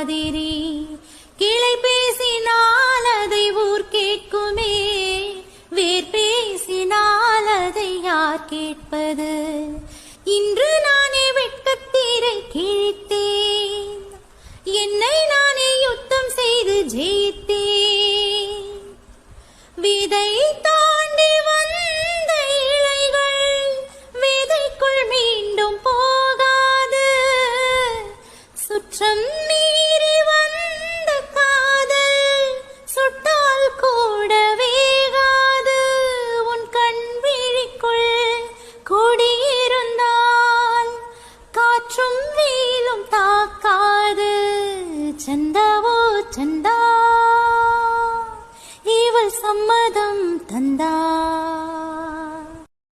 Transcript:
மாதிரி கிளை பேசினால் அதை ஊர் கேட்குமே. வேர் பேசினால் அதை யார் கேட்பது? இன்று நானே வெட்கத்தீரை கிழித்தேன். என்னை நானே யுத்தம் செய்து ஜெயித்தேன். விதை தாண்டி வந்த இழைகள் விதைக்குள் மீண்டும் போகாது. சுற்றம் சந்தாவோ சந்தா. இவள் சம்மதம் தந்தா.